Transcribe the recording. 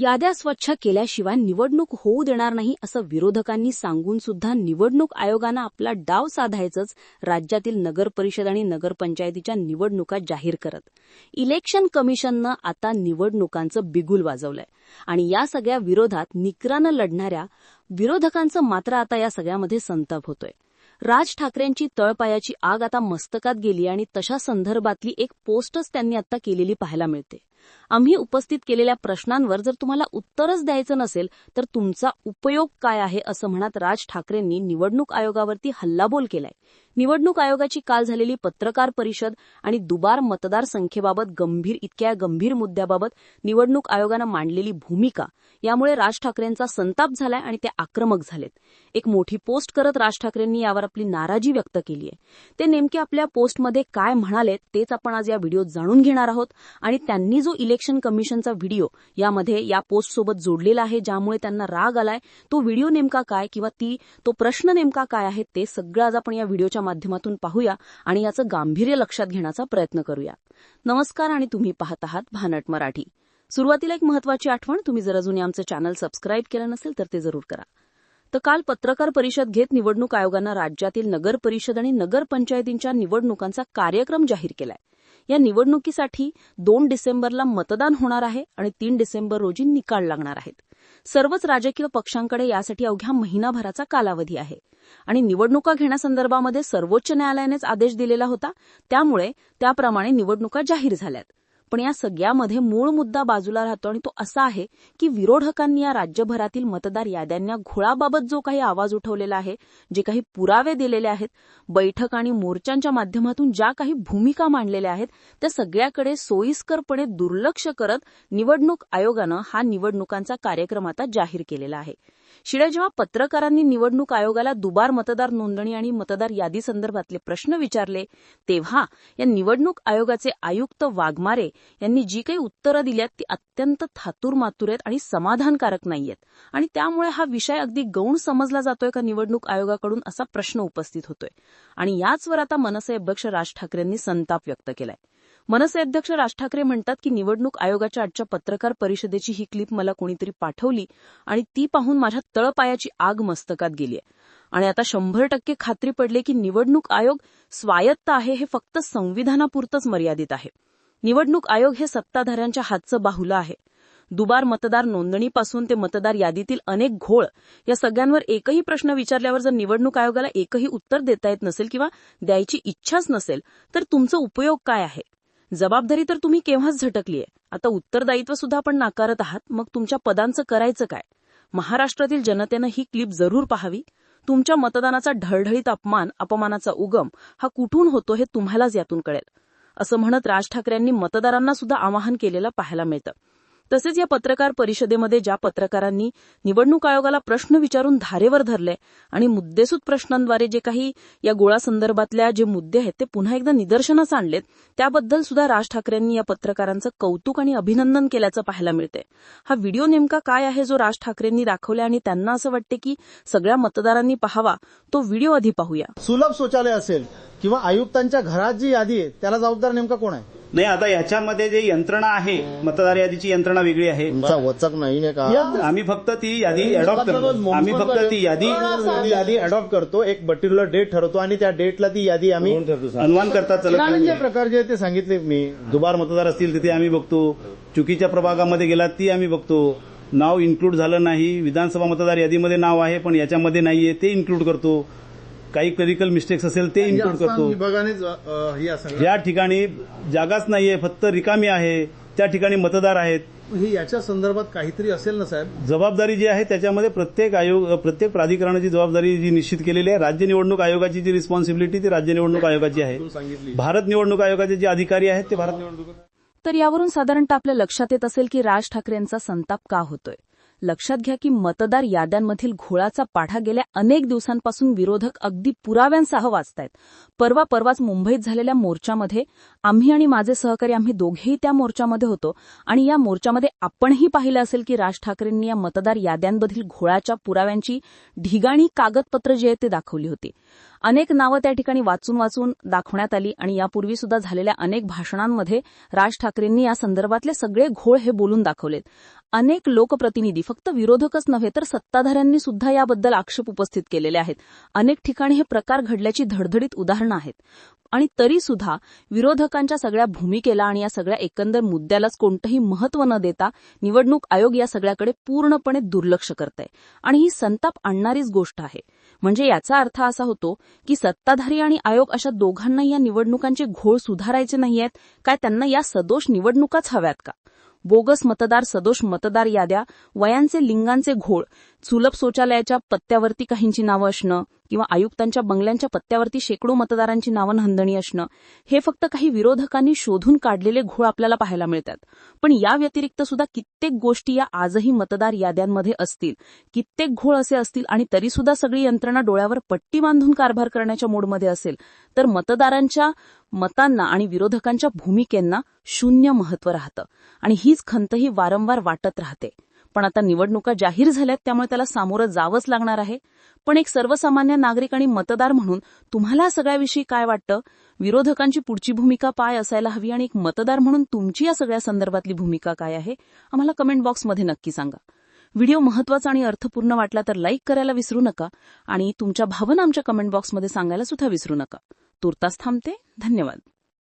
याद्या स्वच्छ केल्याशिवाय निवडणूक होऊ देणार नाही असं विरोधकांनी सांगून सुद्धा निवडणूक आयोगानं आपला डाव साधायचंच राज्यातील नगर परिषद आणि नगरपंचायतीच्या निवडणुका जाहीर करत. इलेक्शन कमिशननं आता निवडणुकांचं बिगुल वाजवलंय. आणि या सगळ्या विरोधात निकरानं लढणाऱ्या विरोधकांचं मात्र आता या सगळ्यामध्ये संताप होतोय. राज ठाकरेंची तळपायाची आग आता मस्तकात गेली आणि तशा संदर्भातली एक पोस्टच त्यांनी आता केलेली पाहायला मिळते. आम्ही उपस्थित केलेल्या प्रश्नांवर जर तुम्हाला उत्तरच द्यायचं नसेल तर तुमचा उपयोग काय आहे असं म्हणत राज ठाकरेंनी निवडणूक आयोगावरती हल्लाबोल केलाय. निवडणूक आयोगाची काल झालेली पत्रकार परिषद आणि दुबार मतदार संख्येबाबत गंभीर इतक्या गंभीर मुद्द्याबाबत निवडणूक आयोगानं मांडलेली भूमिका यामुळे राज ठाकरेंचा संताप झालाय आणि ते आक्रमक झालेत. एक मोठी पोस्ट करत राज ठाकरेंनी यावर आपली नाराजी व्यक्त केली आहे. ते नेमके आपल्या पोस्टमध्ये काय म्हणाले तेच आपण आज या व्हिडिओत जाणून घेणार आहोत आणि त्यांनी जो इलेक्शन कमिशनचा व्हिडिओ यामध्ये या पोस्टसोबत जोडलेला आहे ज्यामुळे त्यांना राग आलाय तो व्हिडिओ नेमका काय किंवा ती तो प्रश्न नेमका काय आहे ते सगळं आज आपण या व्हिडिओच्या माध्यमातून पाहूया आणि याचं गांभीर्य लक्षात घेण्याचा प्रयत्न करूया. नमस्कार आणि तुम्ही पाहत आहात भानट मराठी. सुरुवातीला एक महत्वाची आठवण तुम्ही जर अजून आमचं चॅनल सबस्क्राईब केलं नसेल तर ते जरूर करा. तर काल पत्रकार परिषद घेत निवडणूक आयोगानं राज्यातील नगर परिषद आणि नगरपंचायतींच्या निवडणुकांचा कार्यक्रम जाहीर केलाय. या निवडणुकीसाठी दोन डिसेंबरला मतदान होणार आहे आणि तीन डिसेंबर रोजी निकाल लागणार आहेत. सर्वच राजकीय पक्षांकडे यासाठी अवघ्या महिनाभराचा कालावधी आहे. आणि निवडणुका घेण्यासंदर्भामध्ये सर्वोच्च न्यायालयानेच आदेश दिलेला होता. त्यामुळे त्याप्रमाणे निवडणुका जाहीर झाल्यात. पण या सगळ्यामध्ये मूळ मुद्दा बाजूला राहतो आणि तो असा आहे की विरोधकांनी या राज्यभरातील मतदार याद्यांना घोळाबाबत जो काही आवाज उठवलेला आहे जे काही पुरावे दिलेले आहेत बैठक आणि मोर्चांच्या माध्यमातून ज्या काही भूमिका मांडलेल्या आहेत त्या सगळ्याकडे सोयीस्करपणे दुर्लक्ष करत निवडणूक आयोगानं हा निवडणुकांचा कार्यक्रम आता जाहीर केलेला आहे. शिवाय जेव्हा पत्रकारांनी निवडणूक आयोगाला दुबार मतदार नोंदणी आणि मतदार यादी संदर्भातले प्रश्न विचारले तेव्हा या निवडणूक आयोगाचे आयुक्त वाघमारे यांनी जी काही उत्तरं दिल्यात ती अत्यंत थातूर मातूर आहेत आणि समाधानकारक नाहीयेत आणि त्यामुळे हा विषय अगदी गौण समजला जातोय का निवडणूक आयोगाकडून असा प्रश्न उपस्थित होतोय. आणि याचवर आता मनसे अध्यक्ष राज ठाकरेंनी संताप व्यक्त केलाय. मनसे अध्यक्ष राज ठाकरे म्हणतात की निवडणूक आयोगाच्या आजच्या पत्रकार परिषदेची ही क्लिप मला कोणीतरी पाठवली आणि ती पाहून माझ्या तळपायाची आग मस्तकात गेली आणि आता शंभर टक्के खात्री पडले की निवडणूक आयोग स्वायत्त आहे हे फक्त संविधानापुरतंच मर्यादित आहे. निवडणूक आयोग हे सत्ताधाऱ्यांच्या हातचं बाहुलं आहे. दुबार मतदार नोंदणीपासून ते मतदार यादीतील अनेक घोळ या सगळ्यांवर एकही प्रश्न विचारल्यावर जर निवडणूक आयोगाला एकही उत्तर देता येत नसेल किंवा द्यायची इच्छाच नसेल तर तुमचा उपयोग काय आहे? जबाबदारी तर तुम्ही केव्हाच झटकलीय. आता उत्तरदायित्व सुद्धा आपण नाकारत आहात मग तुमच्या पदांचं करायचं काय? महाराष्ट्रातील जनतेनं ही क्लिप जरूर पाहावी. तुमच्या मतदानाचा ढळढळीत अपमान अपमानाचा उगम हा कुठून होतो हे तुम्हालाच यातून कळेल. असं म्हणत राज ठाकरेंनी मतदारांना सुद्धा आवाहन केलेलं पाहायला मिळतं. तसेच या पत्रकार परिषदेमध्ये ज्या पत्रकारांनी निवडणूक आयोगाला प्रश्न विचारून धारेवर धरले आणि मुद्देसूद प्रश्नांद्वारे जे काही या गोळासंदर्भातल्या जे मुद्दे आहेत ते पुन्हा एकदा निदर्शनास आणलेत त्याबद्दल सुद्धा राज ठाकरेंनी या पत्रकारांचं कौतुक आणि अभिनंदन केल्याचं पाहायला मिळते हा व्हिडिओ नेमका काय आहे जो राज ठाकरेंनी दाखवला आणि त्यांना असं वाटते की सगळ्या मतदारांनी पाहावा तो व्हिडिओ आधी पाहूया. सुलभ शौचालय असेल किंवा आयुक्तांच्या घरात जी यादी आहे त्याला जबाबदार नेमका कोण आहे? नाही आता याच्यामध्ये जे यंत्रणा आहे मतदार यादीची यंत्रणा वेगळी आहे. तुमचा वचक नाही का? आम्ही फक्त ती यादी अडॉप्ट करतो. आम्ही फक्त ती यादी यादी अडॉप्ट करतो. एक पर्टिक्युलर डेट ठरवतो आणि त्या डेटला ती यादी आम्ही अनुमान करता नाही. प्रकार जे ते सांगितले मी. दुबार मतदार असतील तिथे आम्ही बघतो. चुकीच्या प्रभागामध्ये गेलात ती आम्ही बघतो. नाव इन्क्लूड झालं नाही. विधानसभा मतदार यादीमध्ये नाव आहे पण याच्यामध्ये नाहीये. ते इन्क्लूड करतो. काही क्लरिकल मिस्टेक्स असेल ते इन्क्लूड करतो. ही ज्या ठिकाणी जागाच नाहीये फक्त रिकामी आहे. त्या ठिकाणी मतदार आहेत. ही याच्या संदर्भात काहीतरी असेल ना साहेब? जबाबदारी जी आहे त्याच्यामध्ये प्रत्येक आयोग प्रत्येक प्राधिकरणाची जबाबदारी जी निश्चित केलेली आहे राज्य निवडणूक आयोगाची जी रिस्पॉन्सिबिलिटी ती राज्य निवडणूक आयोगाची आहे. सांगितली. भारत निवडणूक आयोगाचे जे अधिकारी आहेत ते भारत निवडणूक तर यावरून साधारणतः आपल्या लक्षात येत असेल की राज ठाकरेंचा संताप का होतोय? लक्षात घ्या की मतदार याद्यांमधील घोळाचा पाढा गेल्या अनेक दिवसांपासून विरोधक अगदी पुराव्यांसह वाचतायत. परवा परवाच मुंबईत झालेल्या मोर्चामध्ये आम्ही आणि माझे सहकारी आम्ही दोघेही त्या मोर्चामध्ये होतो आणि या मोर्चामध्ये आपणही पाहिलं असेल की राज ठाकरेंनी या मतदार याद्यांमधील घोळाच्या पुराव्यांची ढिगाणी कागदपत्र जी आहेत ते दाखवली होती. अनेक नावं त्या ठिकाणी वाचून वाचून दाखवण्यात आली आणि यापूर्वी सुद्धा झालेल्या अनेक भाषणांमध्ये राज ठाकरेंनी या संदर्भातले सगळे घोळ हे बोलून दाखवलेत. अनेक लोकप्रतिनिधी फक्त विरोधकच नव्हे तर सत्ताधाऱ्यांनी सुद्धा याबद्दल आक्षेप उपस्थित केलेले आहेत. अनेक ठिकाणी हे प्रकार घडल्याची धडधडीत उदाहरणं आहेत. आणि तरी सुद्धा विरोधकांच्या सगळ्या भूमिकेला आणि या सगळ्या एकंदर मुद्द्यालाच कोणतंही महत्त्व न देता निवडणूक आयोग या सगळ्याकडे पूर्णपणे दुर्लक्ष करतंय. आणि ही संताप आणणारीच गोष्ट आहे. म्हणजे याचा अर्थ असा होतो की सत्ताधारी आणि आयोग अशा दोघांना या निवडणुकांचे घोळ सुधारायचे नाहीयेत. काय त्यांना या सदोष निवडणुकाच हव्यात का? बोगस मतदार सदोष मतदार याद्या वयांचे लिंगांचे घोळ सुलभ शौचालयाच्या पत्त्यावरती काहींची नावं असणं किंवा आयुक्तांच्या बंगल्यांच्या पत्त्यावरती शेकडो मतदारांची नावं नोंदणी असणं हे फक्त काही विरोधकांनी शोधून काढलेले घोळ आपल्याला पाहायला मिळतात. पण या व्यतिरिक्त सुद्धा कित्येक गोष्टी या आजही मतदार याद्यांमध्ये असतील. कित्येक घोळ असे असतील आणि तरी सुद्धा सगळी यंत्रणा डोळ्यावर पट्टी बांधून कारभार करण्याच्या मोडमध्ये असेल तर मतदारांच्या मतांना आणि विरोधकांच्या भूमिकेंना शून्य महत्त्व राहतं. आणि हीच खंतही वारंवार वाटत राहते. पण आता निवडणुका जाहीर झाल्यात त्यामुळे त्याला सामोरं जावंच लागणार आहे. पण एक सर्वसामान्य नागरिक आणि मतदार म्हणून तुम्हाला सगळ्याविषयी काय वाटतं? विरोधकांची पुढची भूमिका काय असायला हवी आणि एक मतदार म्हणून तुमची या सगळ्या संदर्भातली भूमिका काय आहे? आम्हाला कमेंट बॉक्समध्ये नक्की सांगा. व्हिडिओ महत्त्वाचा आणि अर्थपूर्ण वाटला तर लाईक करायला विसरू नका आणि तुमच्या भावना आमच्या कमेंट बॉक्समध्ये सांगायला सुद्धा विसरू नका. तुर्तास थांबते. धन्यवाद.